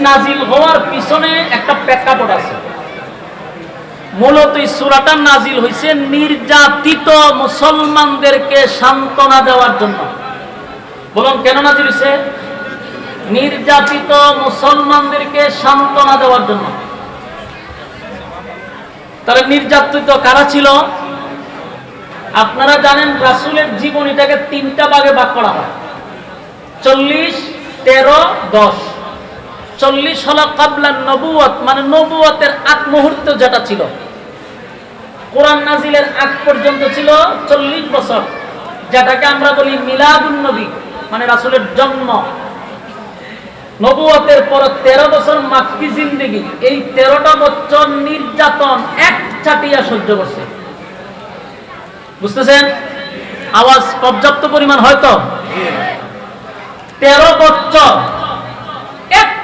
নাজিল হওয়ার পিছনে একটা প্রেক্ষাপট আছে। মূলত সূরাটা নাজিল হয়েছে নির্যাতিত মুসলমানদেরকে সান্ত্বনা দেওয়ার জন্য। বলুন, কেন নাজিল হয়েছে নির্যাতিত মুসলমানদেরকে সান্ত্বনা দেওয়ার জন্য। তাহলে নির্যাতিত কারা ছিল? আপনারা জানেন রাসুলের জীবনীটাকে তিনটা ভাগে ভাগ করা হয়। চল্লিশ, তেরো, দশ। চল্লিশ হলো কাবলা নবুয়ত মানে নবুয়তের আগ মুহূর্ত যেটা ছিল। কোরআন নাজিলের আগ পর্যন্ত ছিল চল্লিশ বছর, যেটাকে আমরা বলি মিলাদুন নবী মানে রাসূলের জন্ম। নবুয়তের পর তেরো বছর মাক্কি জিন্দেগি, এই তেরোটা বছর নির্যাতন এক চাটিয়া সহ্য করছে। বুঝতেছেন? আওয়াজ পর্যাপ্ত পরিমাণ হয়তো? তেরো বছর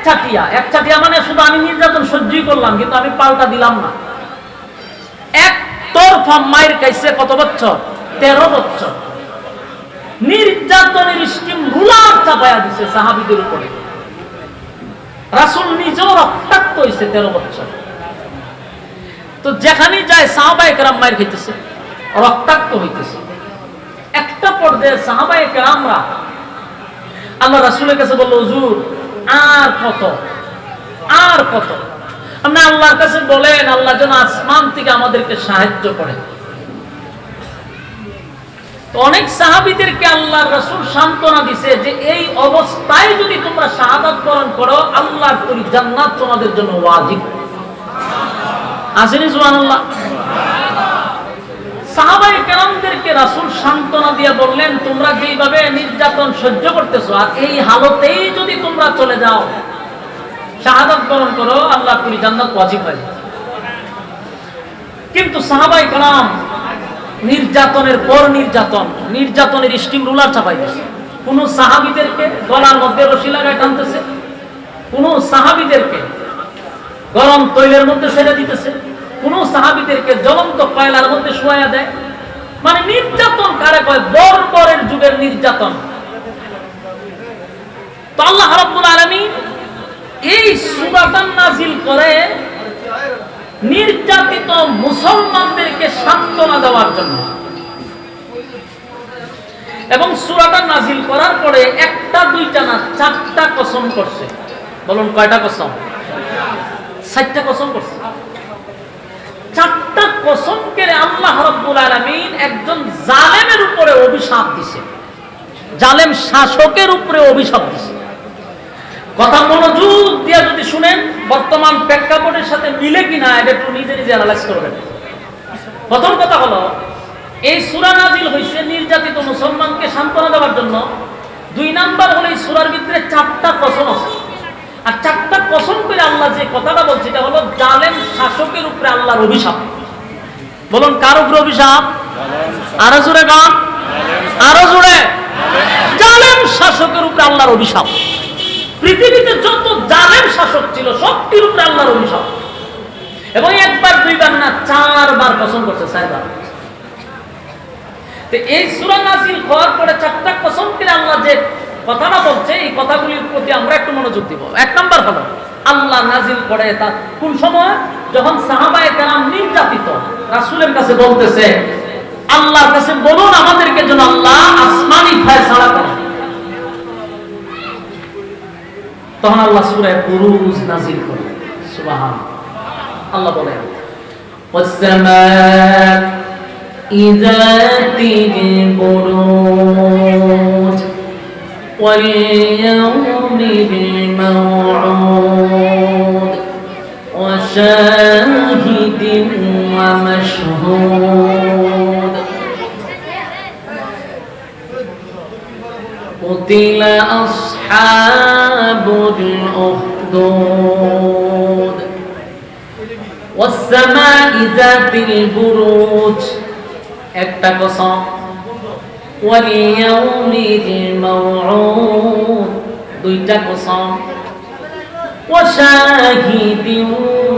এক চাটিয়া এক চাটিয়া মানে শুধু আমি নির্যাতন সহ্যই করলাম, কিন্তু আমি পাল্টা দিলাম না। এক তরফা মায়ের কাছে কত বছর? তেরো বছর। নির্যাতনের স্টিম রুলার চাপায়া দিছে সাহাবিদের উপরে। রাসুল নিজেও রক্তাক্ত হয়েছে তেরো বছর। তো যেখানেই যায় সাহাবাই কেরাম মায়ের খেতেছে রক্তাক্ত হইতেছে। একটা পর্যায়ে সাহাবাই কেরামরা আল্লাহ রাসুলের কাছে বলল, হুজুর আর কত? আর কত? আপনি আল্লাহর কাছে বলেন, আল্লাহ যেন আসমান থেকে আমাদেরকে সাহায্য করে। অনেক সাহাবিদেরকে আল্লাহ রসুল সান্ত্বনা দিছে যে এই অবস্থায় যদি তোমরা শাহাদাত বরণ করো আল্লাহ তরি জান্নাত তোমাদের জন্য ওয়াজিব। আসেনি সুবহানাল্লাহ? সাহাবাই কেরামদেরকে বললেন, তোমরা যেইভাবে নির্যাতন সহ্য করতেছো আর এই হালতেই যদি তোমরা চলে যাও, শাহাদাত বরণ করো, আল্লাহ তরি জান্নাত ওয়াজিব হয়ে কিন্তু সাহাবাই কেরাম নির্যাতনের পর নির্যাতন, নির্যাতনের স্টিম রুলার চাপাই দিচ্ছে কোন সাহাবিদেরকে গলার মধ্যে রশি লাগায় টানতেছে, কোন সাহাবিদেরকে গরম তৈলের মধ্যে ছেড়ে দিতেছে, কোন সাহাবিদেরকে জ্বলন্ত কয়লার মধ্যে শোয়া দেয় মানে নির্যাতন, কারে কয়? বর্বরের যুগের নির্যাতন। তো আল্লাহ এই নাজিল করে নির্যাতিত মুসলমানদেরকে সান্ত্বনা দেওয়ার জন্য। এবং সুরাটা নাজিল করার পরে একটা, দুইটা না, চারটা কসম করছে। বলুন কয়টা কসম? কসম করছে। কসম কেড়ে আল্লাহ রব্বুল আলমিন একজন জালেমের উপরে অভিশাপ দিছে। জালেম শাসকের উপরে অভিশাপ দিছে। কথা মনোযোগ দিয়ে যদি শুনেন, বর্তমান প্রেক্ষাপটের সাথে মিলে কিনা, এটা একটু নিজে নিজে অ্যানালাইজ করবেন। প্রথম কথা হলো, এই সুরা নাজিল হয়েছে নির্যাতিত মুসলমানকে সান্ত্বনা দেওয়ার জন্য। দুই নাম্বার হলো এই সুরার ভিতরে চারটা কসম আছে। আর চারটা কসম করে আল্লাহ যে কথাটা বলছে, এটা হলো জালেম শাসকের উপরে আল্লাহর অভিশাপ। বলুন, কার উপরে অভিশাপ? আরও জোরে গান। আরও জোরে। জালেম শাসকের উপরে আল্লাহর অভিশাপ। পৃথিবীতে যত জালেম শাসক ছিল, সবটির উপরে আল্লাহর অভিশাপ। এবং একবার, দুইবার না, চারবার কসম করছে চারবার এই সূরা নাজিল হওয়ার পরে চারটা কসম করে আল্লাহ যে কথাটা বলছে, এই কথাগুলির প্রতি আমরা একটু মনোযোগ দিব। এক নাম্বার হলো, আল্লাহ নাজিল করে তা কোন সময়? যখন সাহাবায়ে কেরাম নির্যাতিত রাসূলের কাছে বলতেছে আল্লাহর কাছে বলুন আমাদেরকে যেন আল্লাহ আসমানি ফয়সালা করে তখন আল্লাহ সূরায় বুরুজ নাজিল করে সুবহান আল্লাহ বলেন والسماء ذات البروج واليوم الموعود وشاهد ومشهود قتل أصحاب الأخدود والسماء ذات البروج একটা কসম واليوم الموعود দুইটা কসম وشاهد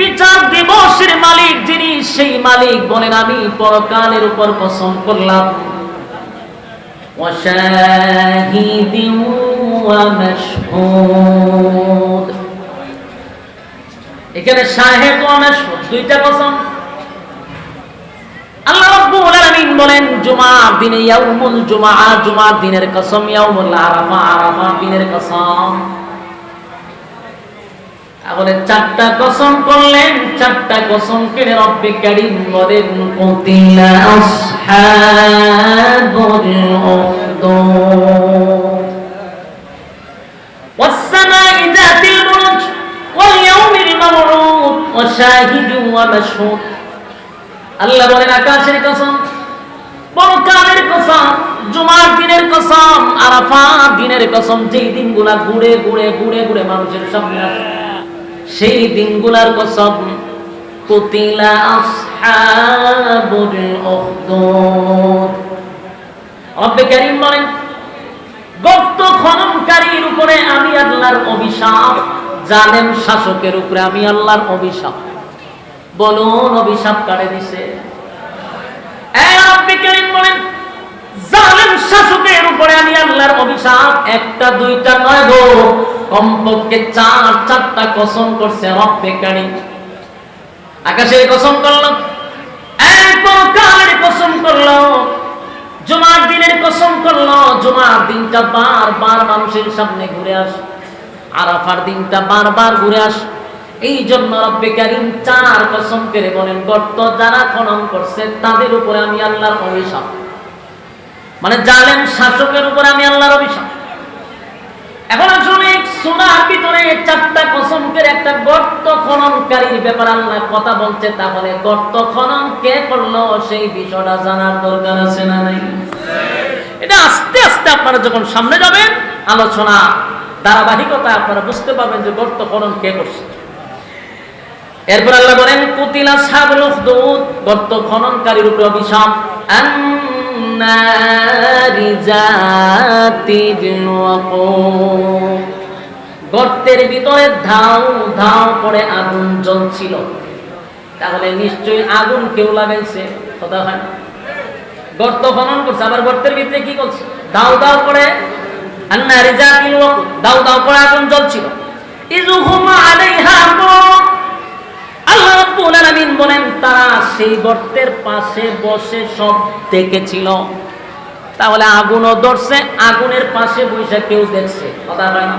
বিচার দিবসের মালিক যিনি সেই মালিক বলেন, আমি পরকালের উপর কসম করলাম। এখানে সাহেব দুইটা আল্লাহ বলেন জুমা দিনে ইয়াউমুল জুমা দিনের কসম। তাহলে চারটা কসম করলেন চারটা কসম কেড়ে রব্বে কারিম বলেন কুতিলা আসহাবুল উখদুদ والسماء ذات البرج واليوم الموعود وشاهد ومشهود আল্লাহ বলেন আকাশের কসম পরকালের কসম জুমার দিনের কসম আরাফা দিনের কসম যেই দিনগুলা ঘুরে ঘুরে ঘুরে ঘুরে মানুষের সামনে আসে সেই দিনগুলার কসম, কুতিলা আসহাবুল রব্বে কারীম বলেন খননকারীর উপরে আমি আল্লাহর অভিশাপ, জালেম শাসকের উপরে আমি আল্লাহর অভিশাপ। বলুন অভিশাপ কাটে দিছে? জালেম শাসকের উপরে আমি আল্লাহর অভিশাপ, একটা, দুইটা নয় গো। কমপক্ষে চার, চারটা কসম করছে রব্বে কারীম। আকাশের কসম করল, এরপর কসম জুমার দিনের কসম জুমার দিনটা মানুষের সামনে ঘুরে আস, আরাফার দিনটা ঘুরে আস। এই জন্য রব্বে কারিম চার কসম করে বলেন, গর্ত যারা খনন করছে, তাদের উপরে আমি আল্লাহর অভিশাপ। মানে জালেম শাসকের উপরে আমি আল্লাহর অভিশাপ। এখন সোনার ভিতরে চারটা কসম একটা গর্ত খননকারীর ব্যাপার আল্লাহ কথা বলছে তাহলে গর্ত খনন কে করল সেই বিষয়টা জানার দরকার আছে না নাই? এটা আস্তে আস্তে আপনারা যখন সামনে যাবেন, আলোচনা, ধারাবাহিকতা আপনারা বুঝতে পারবেন যে গর্ত খনন কে করছে। এরপর আল্লাহ বলেন, কুতিলা সাবল উখদুদ গর্ত খননকারীর উপরে অভিশাপ, আন্নারি জাতিল ওয়াকুদ গর্তের ভিতরে ধাও ধাও করে আগুন জ্বলছিল। তাহলে নিশ্চয়ই আগুন কেউ লাগাইছে, কথা হয়? গর্ত খনন করছে, আবার গর্তের ভিতরে কি করছে? দাও দাও করে দাও দাও করে আগুন জ্বলছিল। বলেন, তারা সেই গর্তের পাশে বসে সব দেখেছিল। তাহলে আগুনও ধরছে, আগুনের পাশে বসে কেউ দেখছে, কথা হয় না।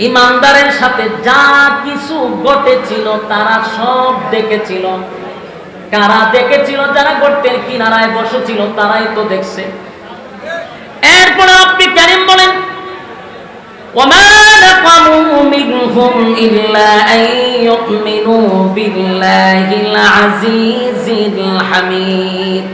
ইমানদারের সাথে যা কিছু ঘটেছিল তারা সব দেখেছিল কারা দেখেছিল যারা গর্তের কিনারায় বসেছিল তারাই তো দেখছে এরপরে আপনি কারিম বলেন وما نقموا منهم إلا أن يؤمنوا بالله العزيز الحميد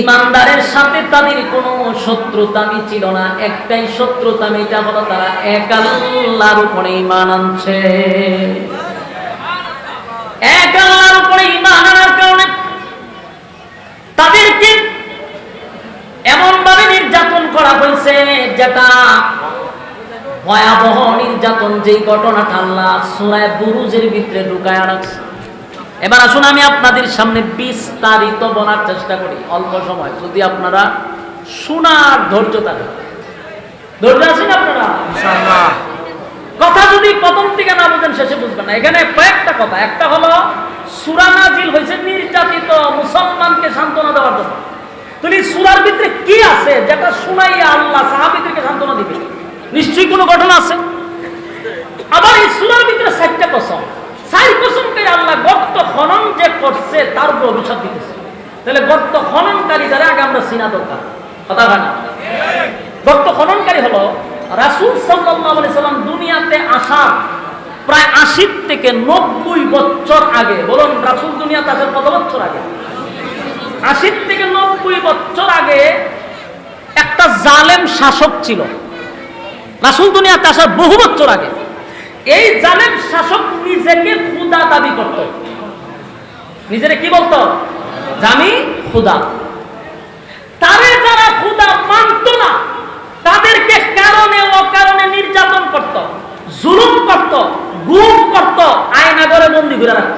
ইমানদারের সাথে তাদের কোনো শত্রুতামি ছিল না। একটাই শত্রুতামি, এটা হলো তারা এক আল্লাহর উপরে ইমান আনছে। এক আল্লাহর উপরে ইমান আনার কারণে তাদেরকে এমন ভাবে নির্যাতন করা হয়েছে যেটা ভয়াবহ নির্যাতন, যেই ঘটনাটা আল্লাহ সুরায় বুরুজের ভিতরে ঢুকায় রাখছে এবার আসুন আমি আপনাদের সামনে বিস্তারিত বলার চেষ্টা করি অল্প সময়। যদি আপনারা শোনার ধৈর্য থাকে। ধৈর্য আছেন আপনারা? কথা যদি প্রথম থেকে না বুঝেন শেষে বুঝবেন না। এখানে কয়েকটা কথা। একটা হলো সুরা নাজিল হয়েছে নির্যাতিত মুসলমানকে সান্ত্বনা দেওয়ার জন্য। তুমি সুরার ভিতরে কি আছে যেটা শুনাইয়া আল্লাহ সাহাবিদেরকে সান্ত্বনা দিবে? নিশ্চয়ই কোনো ঘটনা আছে? আবার এই সুরার ভিতরে চারটা কসম সাই কসমকারী আল্লাহ গর্ত খনন যে করছে, তার উপর অভিশাপ দিতেছে। তাহলে গর্ত খননকারী যারা, আগে আমরা চিনা দরকার। কথা হয় না? গর্ত খননকারী হলো রাসূল সাল্লাল্লাহু আলাইহি সাল্লাম দুনিয়াতে আসার প্রায় আশি থেকে নব্বই বছর আগে। বলুন, রাসূল দুনিয়াতে আসার কত বছর আগে? আশি থেকে নব্বই বছর আগে একটা জালেম শাসক ছিল। রাসূল দুনিয়াতে আসার বহু বছর আগে। এই জালেম শাসক নিজেকে খুদা দাবি করত। নিজেরে কি বলতো? জানি খুদা তারে যারা খুদা মানত না, তাদেরকে কারণে অকারণে নির্যাতন করত, জুলুম করত, গুম করত আয়নাগরে বন্দি করে রাখত।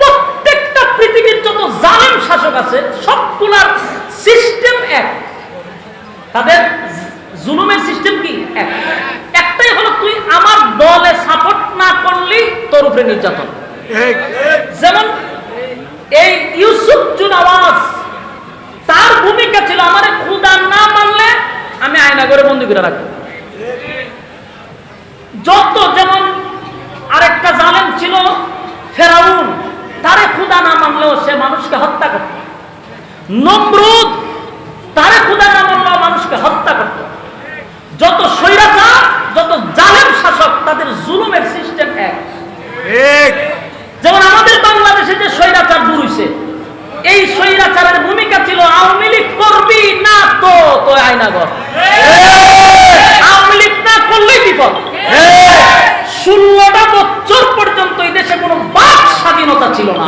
প্রত্যেকটা পৃথিবীর যত জালেম শাসক আছে, সবগুলার সিস্টেম এক। তাদের জুলুমের সিস্টেম কি? এক হলো তুই আমার দলে সাপোর্ট না করলেই তোর উপরে নির্যাতন। যেমন এই ইউসুফ জুনাওয়াজ তার ভূমিকা ছিল আমার খুদা না মানলে আমি আয়না করে বন্দি করে রাখব। যত যেমন আরেকটা জালেম ছিল ফেরাউন তারে খুদা না মানলেও সে মানুষকে হত্যা করত। নমরুদ তারে খুদা না মানলেও মানুষকে হত্যা করত। যত তাদের জুলুমের সিস্টেম এক। যেমন আমাদের বাংলাদেশে যে স্বৈরাচার দূর হইছে এই স্বৈরাচারের ভূমিকা ছিল আওয়ামী লীগ করবি না তো তো আয়নাগর আওয়ামী লীগ না করলেই বিপদ। ষোলোটা বছর পর্যন্ত এই দেশে কোনো বাক স্বাধীনতা ছিল না।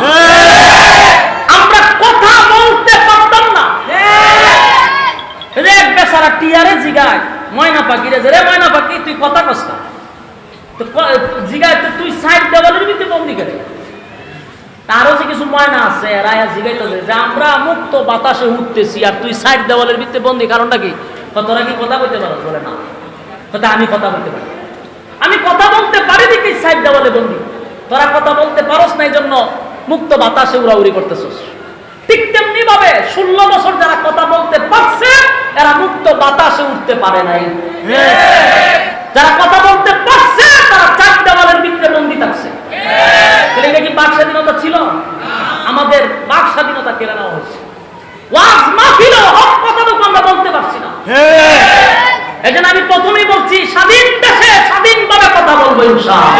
আমরা কথা বলতে পারতাম না। এক। বেচারা টিয়ারে জিগায় ময়না পাখি রে রে ময়না পাখি তুই কথা কস না? তো তুই সাইড দেওয়ালের যে কিছু আছে আমরা মুক্ত বাতাসে উঠতেছি আর তুই সাইড দেওয়ালের কারণটা কি? তোরা কি কথা বলতে বলে না। আমি কথা বলতে পারি। আমি কথা বলতে পারি দেখি সাইড দেওয়ালে বন্দি? তোরা কথা বলতে পারস না এই জন্য মুক্ত বাতাসে উড়াউড়ি করতেছস। ঠিক তেমনি ভাবে ষোলো বছর যারা কথা বলতে পারছে এরা মুক্ত বাতাসে উঠতে পারে নাই। যারা কথা বলতে পারছে তারা চার দেওয়ালের ভিতরে বন্দি থাকছে। এটা কি বাক স্বাধীনতা ছিল? আমাদের বাক স্বাধীনতা কেড়ে নেওয়া হয়েছে। ওয়াজ মাহফিল হক কথাটুকু আমরা বলতে পারছি না। এই জন্য আমি প্রথমেই বলছি স্বাধীন দেশে স্বাধীনভাবে কথা বলব ইনশাআল্লাহ।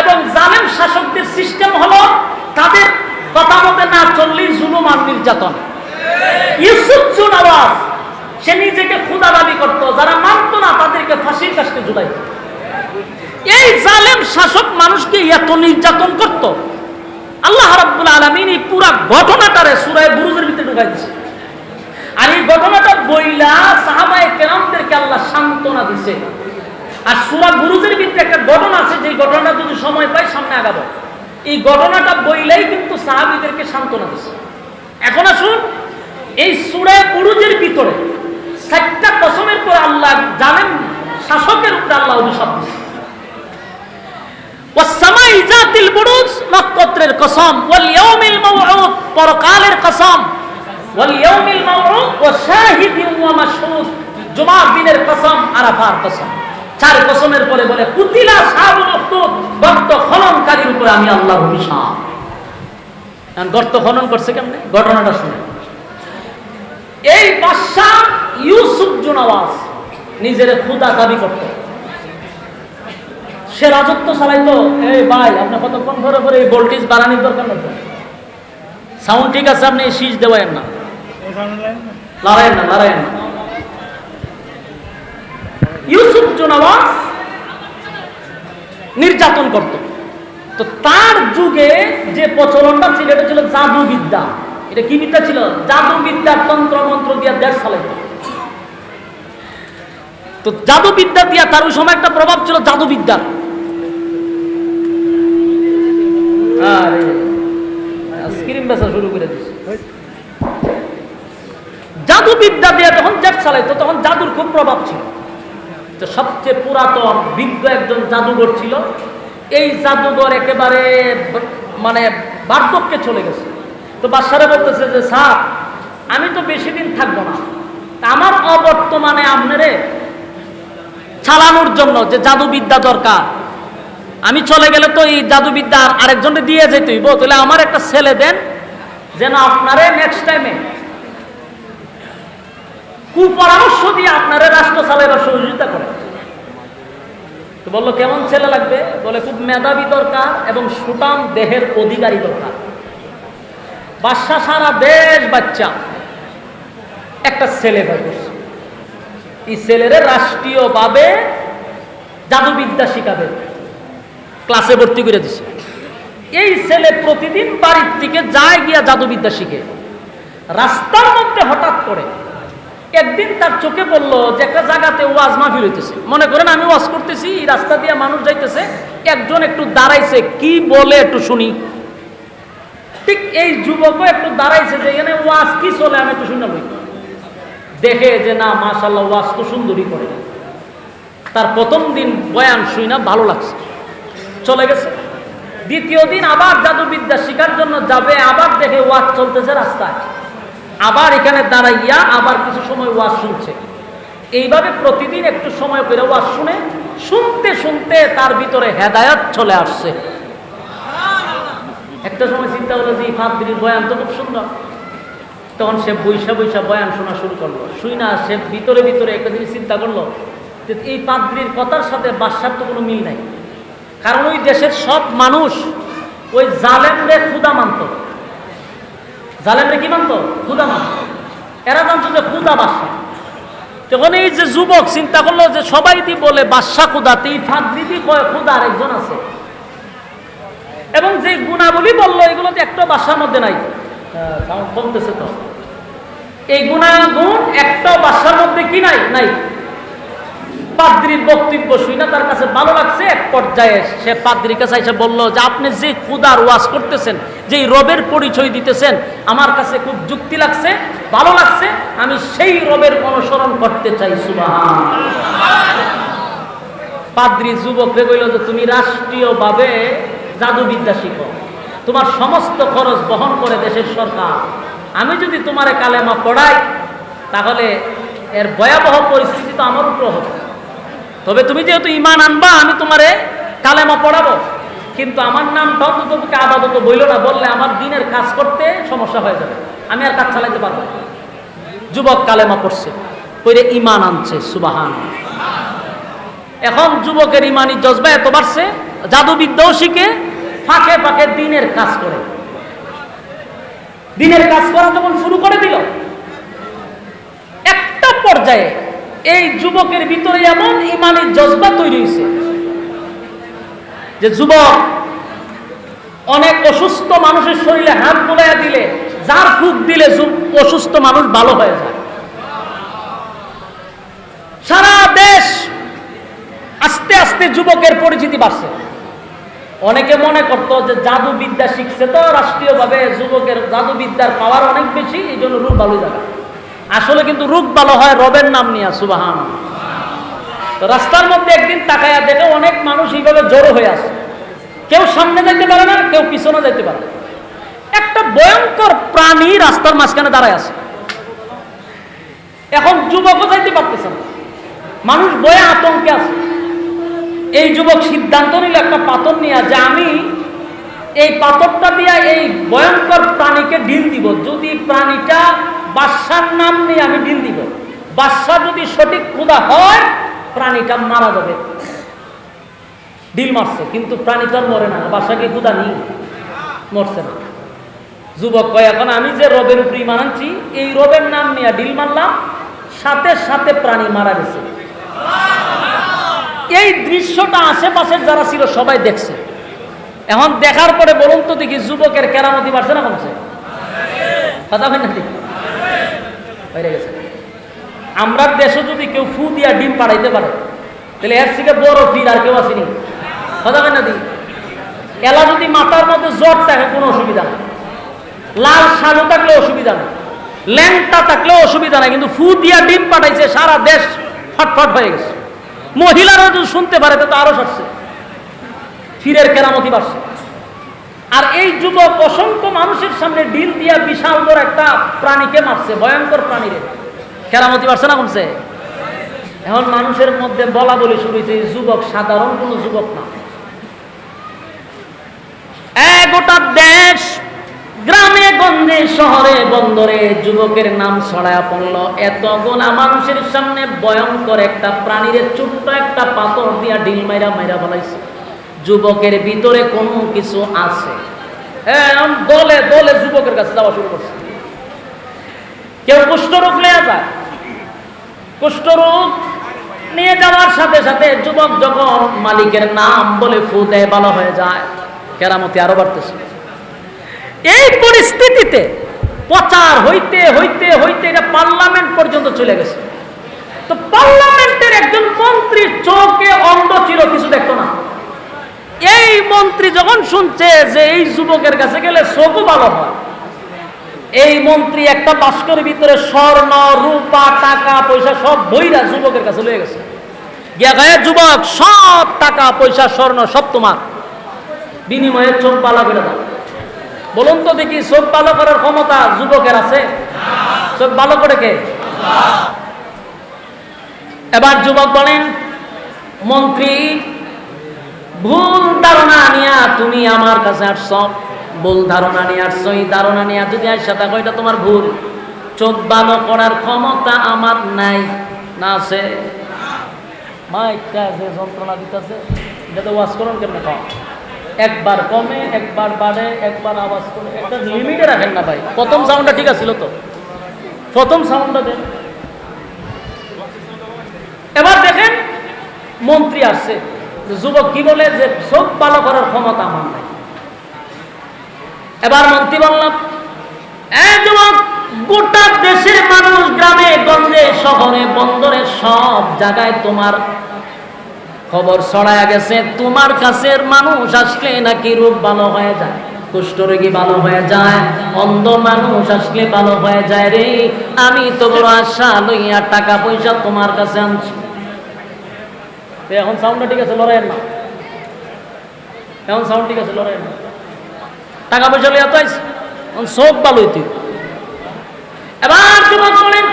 এবং জালেম শাসকদের সিস্টেম হলো তাদের কথা মতে না চললেই জুলুম আর নির্যাতন। ইউসুফ জুনাওয়াজ সে নিজেকে খুদা দাবি করত, যারা মানত না তাদেরকে ফাঁসির কাছে জুলাইত এই জালেম শাসক মানুষকে এত নির্যাতন করত আল্লাহ রাব্বুল আলামিন এই পুরা ঘটনাটারে সূরায়ে বুরুজের ভিতরে ঢুকাই দিয়েছে আর এই ঘটনাটা বইলা সাহাবায়ে কেরামদেরকে আল্লাহ সান্ত্বনা দিছে। আর সূরা বুরুজের ভিতরে একটা ঘটনা আছে যে ঘটনাটা যদি সময় পাই সামনে আগাবো। এই ঘটনাটা বইলাই কিন্তু সাহাবীদেরকে সান্ত্বনা দিছে। এখন আসুন, এই সূরায়ে বুরুজের ভিতরে সাতটা কসমের পর আল্লাহ জানেন, শাসকের উপরে আল্লাহ অভিশাপ দিছে। নক্ষত্রের কসম পরকালের কসম। দিনের কসম কসম। চার কসমের পরে বলে, কুতিলা উপরে আমি আল্লাহ গর্ত খনন করছে কেমনে? ঘটনাটা শুনে। এই বাদশাহ ইউসুফ জুনাওয়াজ নিজের ক্ষুদা দাবি করতো সে রাজত্ব চালাইতো এই ভাই আপনার কতক্ষণ ধরে করে এই ভোল্টেজ বাড়ানোর দরকার নেই সাউন্ড ঠিক আছে, আপনি শীষ দেবেন না। লড়াইয়েন না লড়াইয়েন না। ইউসুফ জুনাওয়াজ নির্যাতন করত, তো তার যুগে যে প্রচলনটা ছিল, এটা ছিল জাদু বিদ্যা এটা কি বিদ্যা ছিল? জাদু বিদ্যা তন্ত্র মন্ত্র দিয়া দেশ চালাইতো। তো জাদু বিদ্যা দিয়া তার ওই সময় একটা প্রভাব ছিল জাদু আরে। স্ক্রিন বেচা শুরু করে দিচ্ছে জাদু বিদ্যা দিয়ে যখন জেট চালাইতো তখন জাদুর খুব প্রভাব ছিল। তো সবচেয়ে পুরাতন বিজ্ঞ একজন জাদুঘর ছিল। এই জাদুঘর একেবারে মানে বার্ধক্যে চলে গেছে। তো বাদশারা বলতেছে যে স্যার আমি তো বেশি দিন থাকব না। আমার অবর্তমানে আপনারে চালানোর জন্য যে জাদুবিদ্যা দরকার আমি চলে গেলে তো এই জাদুবিদ্যা আর আরেকজনকে দিয়ে যেতে হইব। তাহলে আমার একটা ছেলে দেন, যেন আপনারে নেক্সট টাইমে কুপরামর্শ দিয়ে আপনারে রাষ্ট্র চালাইবার সহযোগিতা করে। তো বলল, কেমন ছেলে লাগবে? বলে, খুব মেধাবী দরকার এবং সুটাম দেহের অধিকারী দরকার। বাদশা সারা দেশ বাচ্চা। একটা ছেলে বের করছে এই ছেলেরে রাষ্ট্রীয়ভাবে জাদুবিদ্যা শিখাবে। ক্লাসে ভর্তি করে দিছে। এই ছেলে প্রতিদিন বাড়ির থেকে যায় গিয়া জাদুবিদ্যা শিখে। রাস্তার মধ্যে হঠাৎ করে একদিন তার চোখে পড়ল যে একটা জায়গাতে ওয়াজ মাহফিল হইতেছে। মনে করেন আমি ওয়াজ করতেছি রাস্তা দিয়ে মানুষ যাইতেছে, একজন একটু দাঁড়াইছে, কি বলে একটু শুনি। ঠিক এই যুবকও একটু দাঁড়াইছে যে এখানে ওয়াজ কি চলে আমি একটু শুনে লই। দেখে যে না মাশাল্লাহ ওয়াজ তো সুন্দরই করে। তার প্রথম দিন বয়ান শুই না ভালো লাগছে। চলে গেছে। দ্বিতীয় দিন আবার জাদুবিদ্যা শিকার জন্য যাবে, আবার দেখে ওয়াজ চলতেছে রাস্তায়। আবার এখানে দাঁড়াইয়া আবার কিছু সময় ওয়াজ শুনছে। এইভাবে প্রতিদিন একটু সময় করে ওয়াজ শুনে, শুনতে শুনতে তার ভিতরে হেদায়ত চলে আসছে। একটা সময় চিন্তা হলো যে ফাঁদবির বয়ান তো খুব সুন্দর। তখন সে বৈশা বৈশা বয়ান শোনা শুরু করল। শুই না, সে ভিতরে ভিতরে একটা জিনিস চিন্তা করল যে, এই পাদ্রির কথার সাথে বাদশার তো কোনো মিল নাই। কারণ ওই দেশের সব মানুষ ওই জালেমরে ক্ষুদা মানত। জালেমরে কি মানত? ক্ষুদা মানত। এরা জানতো যে ক্ষুদা বাদশা তখন এই যে যুবক চিন্তা করল যে সবাই দি বলে, বাদশা ক্ষুদাতে ফাঁদরিদি কয় ক্ষুদা আরেকজন আছে? এবং যে গুণাবলী বলল, এগুলো তো একটা বাসার মধ্যে নাই। সাউন্ড কমতেছে তো। এই গুণাগুণ একটা বাসার মধ্যে কি নাই? নাই। পাদ্রির বক্তব্য শুই না, তার কাছে ভালো লাগছে। এক পর্যায়ে সে পাদ্রির কাছে এসে বলল, যে আপনি যে খুদার ওয়াজ করতেছেন যে এই রবের পরিচয় দিতেছেন, আমার কাছে খুব যুক্তি লাগছে, ভালো লাগছে, আমি সেই রবের অনুসরণ করতে চাই সুবাহ পাদ্রি যুবককে কইল যে, তুমি রাষ্ট্রীয়ভাবে জাদুবিদ্যা শিখো। তোমার সমস্ত খরচ বহন করে দেশের সরকার। আমি যদি তোমারে কালেমা পড়াই, তাহলে এর ভয়াবহ পরিস্থিতি তো আমার উপর হবে। তবে তুমি যেহেতু ইমান আনবা, আমি তোমারে কালেমা পড়াবো। কিন্তু আমার নামটা অন্তত তোকে আপাতত বইল না, বললে আমার দিনের কাজ করতে সমস্যা হয়ে যাবে। আমি আর কাজ চালাইতে পারব। যুবক কালেমা পড়ছে পড়ে ইমান আনছে সুবাহান এখন যুবকের ইমানি জজবা এত বাড়ছে, জাদুবিদ্যাও শিখে ফাঁকে ফাঁকে দিনের কাজ করে। দিনের কাজ করা যখন শুরু করে দিল, একটা পর্যায়ে এই যুবকের ভিতরে এমন ইমানি জজবা তৈরি হয়েছে যে যুবক, অনেক অসুস্থ মানুষের শরীরে হাত বোলাইয়া দিলে, যার ফুক দিলে অসুস্থ মানুষ ভালো হয়ে যায়। সারা দেশ আস্তে আস্তে যুবকের পরিচিতি বাড়ছে। অনেকে মনে করতো যে জাদুবিদ্যা শিখছে তো, রাষ্ট্রীয়ভাবে যুবকের জাদুবিদ্যার পাওয়ার অনেক বেশি, এই জন্য রূপ ভালো জায়গা আসলে কিন্তু রূপ ভালো হয় রবের নাম নিয়ে সুবাহান রাস্তার মধ্যে একদিন তাকায়া দেখে অনেক মানুষ এইভাবে জড়ো হয়ে আসে কেউ সামনে যাইতে পারে না, কেউ পিছনে যাইতে পারে একটা ভয়ঙ্কর প্রাণী রাস্তার মাঝখানে দাঁড়ায় আছে। এখন যুবকও যাইতে পারতেছে না। মানুষ বয়ে আতঙ্কে আছে। এই যুবক সিদ্ধান্ত নিল একটা পাথর নিয়ে, যে আমি এই পাথরটা দিয়ে এই ভয়ঙ্কর প্রাণীকে ঢিল দিব। যদি প্রাণীটা বাদশার নাম নিয়ে আমি ঢিল দিব। বাদশা যদি সঠিক ক্ষুদা হয় প্রাণীটা মারা যাবে। ডিল মারছে, কিন্তু প্রাণীটা আর মরে না। বাদশাকে ক্ষুদা নেই? মরছে না। যুবক কয়, এখন আমি যে রবের উপরে ইমান আনছি, এই রবের নাম নিয়ে ডিল মারলাম, সাথে সাথে প্রাণী মারা গেছে। এই দৃশ্যটা আশেপাশে যারা ছিল, সবাই দেখছে। এখন দেখার পরে বলুন তো দেখি, যুবকের কেরামতি বাড়ছে না কমছে? কথা হয় না বাইরে গেছে। আমরা দেশে যদি কেউ ফু দিয়া ডিম পাড়াইতে পারে, তাহলে এর থেকে বড় ফির আর কেউ আসেনি। কথা হয় না দেখি এলা যদি মাথার মধ্যে জ্বর থাকে, কোনো অসুবিধা নেই। লাল সালু থাকলে অসুবিধা নেই। ল্যাংটা থাকলেও অসুবিধা নাই, কিন্তু ফু দিয়া ডিম পাঠাইছে সারা দেশ ফটফট হয়ে গেছে। মহিলারা যদি শুনতে পারে তো আরও সরছে। ফিরের কেরামতি বাড়ছে। আর এই যুবক অসংখ্য মানুষের সামনে ডিল দিয়া বিশাল বড় একটা প্রাণীকে মারছে, ভয়ঙ্কর প্রাণীরে। কেরামতি বাড়ছে না কমছে? এখন মানুষের মধ্যে বলা বলি শুরু হয়েছে যুবক সাধারণ কোনো যুবক না। গোটা দেশ, গ্রামে, গঞ্জে, শহরে, বন্দরে যুবকের নাম ছড়ায়া পড়ল। এত গোনা মানুষের সামনে ভয়ঙ্কর একটা প্রাণীর ছোট্ট একটা পাথর দিয়া ডিল মাইরা মাইরা বলাইছে যুবকের ভিতরে কোনো কিছু আছে। এরম দলে দলে যুবকের কাছে যাওয়া শুরু করছে। কেউ কুষ্ঠরোগ নিয়ে যায়। কুষ্ঠরোগ নিয়ে যাওয়ার সাথে সাথে যুবক যখন মালিকের নাম বলে ফু দেয়, ভালো হয়ে যায়। কেরামতি আরও বাড়তেছে। এই পরিস্থিতিতে প্রচার হইতে হইতে হইতে এটা পার্লামেন্ট পর্যন্ত চলে গেছে। তো পার্লামেন্টের একজন মন্ত্রী চোখে অন্ধ ছিল, কিছু দেখতো না। এই মন্ত্রী যখন শুনছে যে এই যুবকের কাছে গেলে চোখও ভালো হয়, এই মন্ত্রী একটা বাস্করের ভিতরে স্বর্ণ, রূপা, টাকা, পয়সা সব বইরা যুবকের কাছে লয়ে গেছে। গিয়া যুবক, সব টাকা, পয়সা, স্বর্ণ, সব তোমার। বিনিময়ে চোখ বালা করে দাও। বলুন তো দেখি, চোখ ভালো করার ক্ষমতা যুবকের আছে? চোখ ভালো করে কে? এবার যুবক বলেন, মন্ত্রী ভুল ধারণা নিয়া তুমি আমার কাছে আসছ, ভুল ধারণা নিয়ে আসছ, এই ধারণা নিয়ে যদি আসা থাকো, এটা তোমার ভুল। চোখ ভালো করার ক্ষমতা আমার নাই। না আছে? মাইকটা যে যন্ত্রণা দিতেছে। এটা তো ওয়াশ করুন কেমন খাওয়া একবার কমে, একবার বাড়ে, একবার আওয়াজ করে। একটা লিমিটে রাখেন না ভাই। প্রথম সাউন্ডটা ঠিক আছিল তো? প্রথম সাউন্ডটা দেন। এবার দেখেন, মন্ত্রী আসছে। যুবক কি বলে যে, চোখ ভালো করার ক্ষমতা আমার নাই। এবার মন্ত্রী বললাম গোটা দেশের মানুষ গ্রামে, গঞ্জে, শহরে, বন্দরে, সব জায়গায় তোমার খবর ছড়ায় গেছে। তোমার কাছের মানুষ আসলে নাকি রূপ ভালো হয়ে যায়, কুষ্ঠরোগী ভালো হয়ে যায়, অন্ধ মানুষ আসলে ভালো হয়ে যায় রে। আমি তো আশা লইয়া টাকা পয়সা তোমার কাছে আনছি। তো এখন সাউন্ডটা ঠিক আছে, লড়াইয়ের না। এখন সাউন্ড ঠিক আছে, লড়াইয়ের না। টাকা পয়সা লইয়া তো আইস, এখন চোখ ভালো হইতে। এবার যুবক বলেন,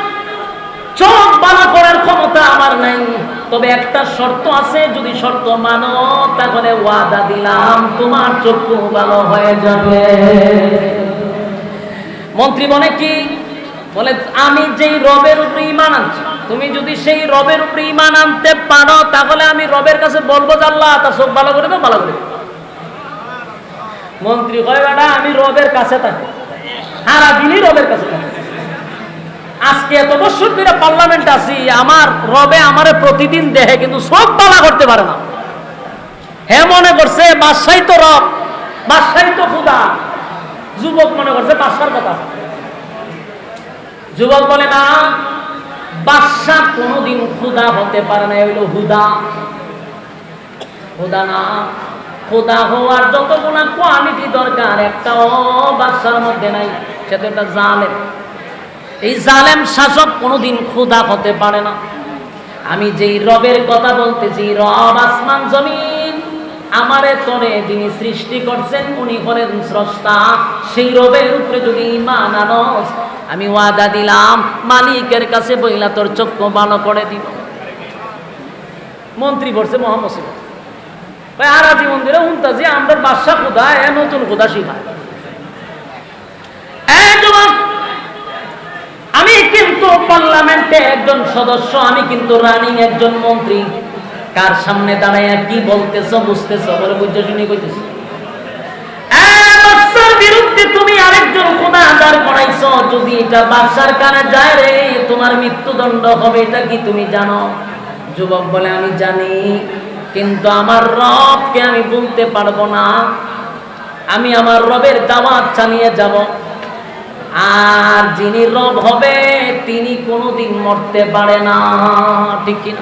চোখ ভালো করার ক্ষমতা আমার নাই। তবে একটা শর্ত আছে, যদি শর্ত মানো, তাহলে ওয়াদা দিলাম, তোমার চক্ষু ভালো হয়ে যাবে। মন্ত্রী বলে কি বলে, আমি যেই রবের উপরে ইমান আনছি, তুমি যদি সেই রবের উপরে ইমান আনতে পারো, তাহলে আমি রবের কাছে বলব যে আল্লাহ, তার চোখ ভালো করে দাও, ভালো করে মন্ত্রী কয়, বেটা, আমি রবের কাছে থাকি সারা দিনই রবের কাছে থাকি। আজকে এত বছর ধরে পার্লামেন্ট আছি, আমার রবে আমারে প্রতিদিন দেহে কিন্তু সব পালা করতে পারে না। হে মনে করছে বাদশাই তো রব বাদশাই তো খুদা। যুবক মনে করছে বাদশার কথা যুবক বলে, না বাদশা কোনোদিন খুদা হতে পারে না হইল হুদা। হুদা না খোদা হওয়ার যতগুলো কোয়ালিটি দরকার, একটাও বাদশার মধ্যে নাই সেটা একটা জালেম। এই জালেম শাসক কোনোদিন ক্ষুদা হতে পারে না। আমি যেই রবের কথা বলতেছি, রব আসমান, জমিন আমারে তরে যিনি সৃষ্টি করছেন, উনি করেন স্রষ্টা। সেই রবের উপরে যদি ইমান আনস, আমি ওয়াদা দিলাম, মালিকের কাছে বইলা তোর চক্ষু ভালো করে দিব। মন্ত্রী মোহাম্মদ সিং ভাই আরাজি মন্দিরে উনতাজি আমরা বাদশা খুদা, এ নতুন আমি কিন্তু পার্লামেন্টে একজন সদস্য, আমি কিন্তু রানিং একজন মন্ত্রী। কার সামনে দাঁড়াইয়া কি বলতেছ, বুঝতেছ? বলে বুঝতে শুনি কইতেছি। আমি জানি, কিন্তু আমার রবকে আমি পারব না। আমি আমার রবের দাওয়াত চালিয়ে যাব। আর যিনি রব হবে, তিনি কোনোদিন মরতে পারে না। ঠিক কিনা?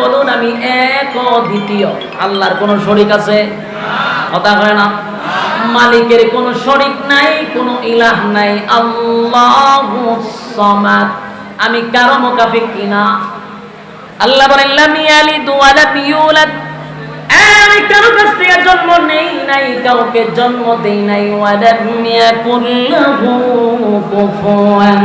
বলুন, আমি এক দ্বিতীয়। শরীক আছে? কথা না। মালিকের কোন শরীক নাই, কোন ইলাহ নাই। আল্লাহু আমি কারও মোকাফিক কিনা আল্লাহ আমি কারও কাছ থেকে জন্ম নেই নাই, কাউকে জন্ম দেই নাই। কুফুয়ান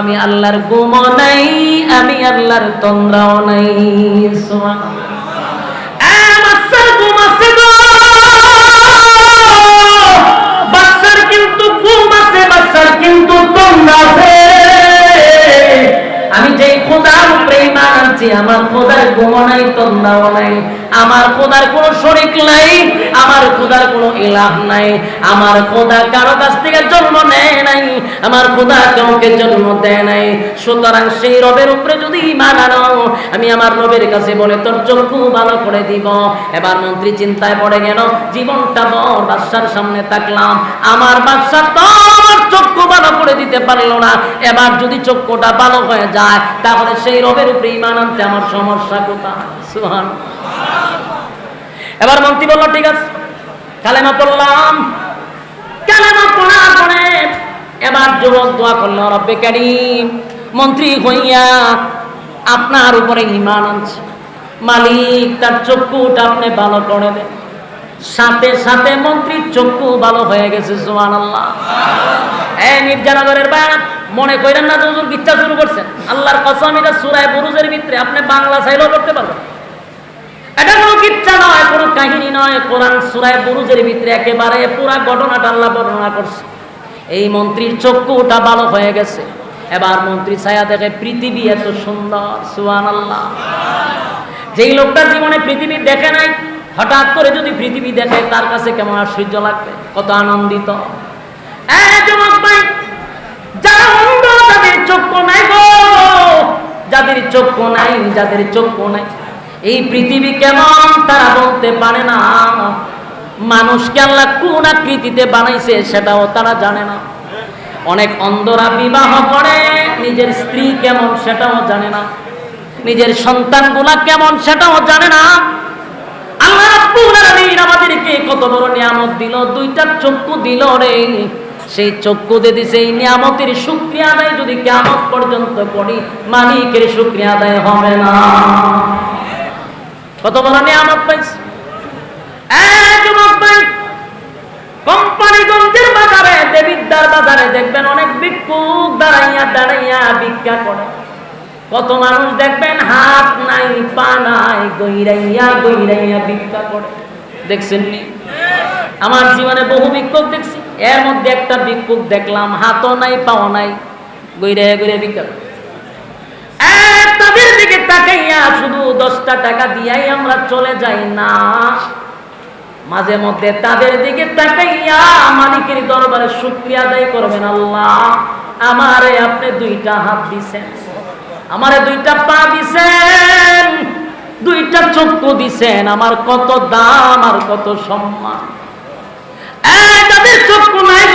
আমি আল্লাহর ঘুমও নাই, আমি আল্লাহর তন্দ্রাও নাই। আমি যে খোদার উপরে ঈমান আনছি, আমার খোদার ঘুমও নাই, তন্দ্রাও নাই। আমার খোদার কোনো শরীক নাই, আমার খোদার কোনো ইলাহ নাই, আমার খোদা কারও কাছ থেকে জন্ম নেয় নাই, আমার খোদা কাউকে জন্ম দেয় নাই। সুতরাং সেই রবের উপরে যদি ঈমান আনো, আমি আমার রবের কাছে বলে তোর চক্ষু ভালো করে দিব। এবার মন্ত্রী চিন্তায় পড়ে গেল, জীবনটা বড় বাদশার সামনে থাকলাম, আমার বাদশা তোর চক্ষু ভালো করে দিতে পারল না। এবার যদি চক্ষুটা ভালো হয়ে যায়, তাহলে সেই রবের উপরে ঈমান আনতে আমার সমস্যা কোথায়? সুহান। এবার মন্ত্রী বলল, ঠিক আছে। কালেমা পড়লাম। কালেমা পড়ার পরে এবার যুবক দোয়া করল, রব্বে কারিম, মন্ত্রী হইয়া আপনার উপরে ইমান আনছে। মালিক, তার চক্ষুটা আপনি ভালো করে দেন। সাথে সাথে মন্ত্রীর চক্ষু ভালো হয়ে গেছে সোহান আল্লাহ এই মির্জানগরের বায়ান, মনে করেন না হুজুর গিচ্ছা শুরু করছেন আল্লাহর কসম, এটা সুরায় বুরুজের ভিতরে আপনি বাংলা চাইলেও করতে পারবেন। এটা কোনো কিচ্ছা নয়, কোনো কাহিনী নয়, কোরআন সুরায় বুরুজের ভিতরে একেবারে পুরা ঘটনাটা আল্লাহ বর্ণনা করছে। এই মন্ত্রীর চক্ষুটা ভালো হয়ে গেছে। এবার মন্ত্রী ছায়া দেখে পৃথিবী এত সুন্দর সুয়ান আল্লাহ যেই লোকটা জীবনে পৃথিবী দেখে নাই, হঠাৎ করে যদি পৃথিবী দেখে, তার কাছে কেমন আশ্চর্য লাগবে, কত আনন্দিত। যারা অন্ধ, যাদের চক্ষু নাই যাদের চক্ষু নাই, যাদের চক্ষু নাই। এই পৃথিবী কেমন তারা বলতে পারে না। মানুষকে আল্লাহ কোন আকৃতিতে বানাইছে সেটাও তারা জানে না। অনেক অন্ধরা বিবাহ করে, নিজের স্ত্রী কেমন সেটাও জানে না। নিজের সন্তানগুলা কেমন সেটাও জানে না। আল্লাহ আমাদেরকে কত বড় নিয়ামত দিল, দুইটা চক্ষু দিল রে। সেই চক্ষু দিয়ে দিছে এই নিয়ামতের শুকরিয়া আদায় যদি কিয়ামত পর্যন্ত করি, মালিকের শুকরিয়া আদায় হবে না। কত বড় নিয়ামত পাইছে? কোম্পানিগঞ্জের বাজারে দেবিদ্দার বাজারে দেখবেন অনেক ভিক্ষুক দাঁড়াইয়া দাঁড়াইয়া ভিক্ষা করে। কত মানুষ দেখবেন হাত নাই, পা নাই, গইরাইয়া গইরাইয়া ভিক্ষা করে। দেখছেন আমার জীবনে বহু ভিক্ষুক দেখছি। এর মধ্যে একটা ভিক্ষুক দেখলাম হাতও নাই পাও নাই ভিক্ষা করে এ, তাদের দিকে তাকাইয়া শুধু দশটা টাকা দিয়াই আমরা চলে যাই না। মাঝে মধ্যে তাদের দিকে তাকাইয়া মালিকের দরবারে আদায় করবেন আল্লাহ আমারে আপনি দুইটা হাত দিছেন আমারে দুইটা পা দিছেন দুইটা চক্ষু দিছেন আমার কত দাম আর কত সম্মান।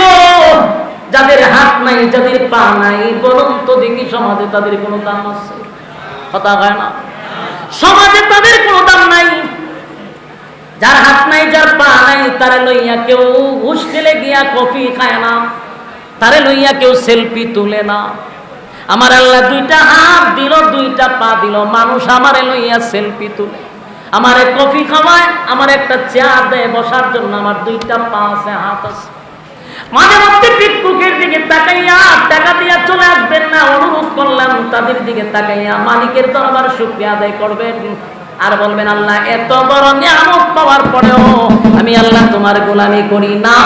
গো, যাদের হাত নাই, যাদের পা নাই দেখি সমাজে তাদের কোনো দাম আছে? কথা হয় না? সমাজে তাদের কোনো দাম নাই। যার হাত নাই, যার পা নাই, তারে লইয়া কেউ হোস্টেলে গিয়া কফি খায় না। তারে লইয়া কেউ সেলফি তুলে না। আমার আল্লাহ দুইটা হাত দিল, দুইটা পা দিল। মানুষ আমারে লইয়া সেলফি তুলে। আমারে কফি খাওয়ায়, আমার একটা চেয়ার দেয়, বসার জন্য আমার দুইটা পা আছে, হাত আছে। মাঝে মধ্যে ভিক্ষুকের দিকে তাকাইয়া টাকা দিয়া চলে আসবেন না অনুরোধ করলাম তাদের দিকে তাকাইয়া মালিকের দরবার শুক্রিয়া আদায় করবেন। আর বলবেন, আল্লাহ, এত বড় নিয়ামত পাওয়ার পরেও আমি আল্লাহ তোমার গোলামি করি না।